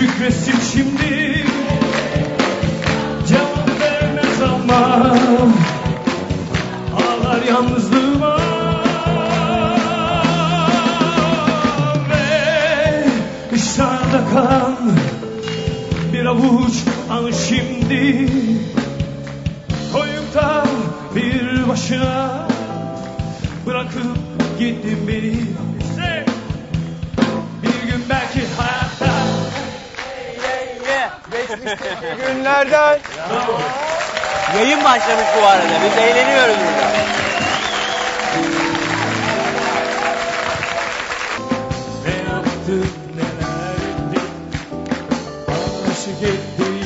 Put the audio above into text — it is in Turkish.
küçük resim şimdi. Cevap vermez ama. Ağlar yalnızlığı. akan bir avuç an şimdi Koyukta bir başına bırakıp gittin beni Bir gün belki hayatta günlerden Yayın başlamış bu arada. Biz eğleniyoruz burada. ne yaptın ne to get thee.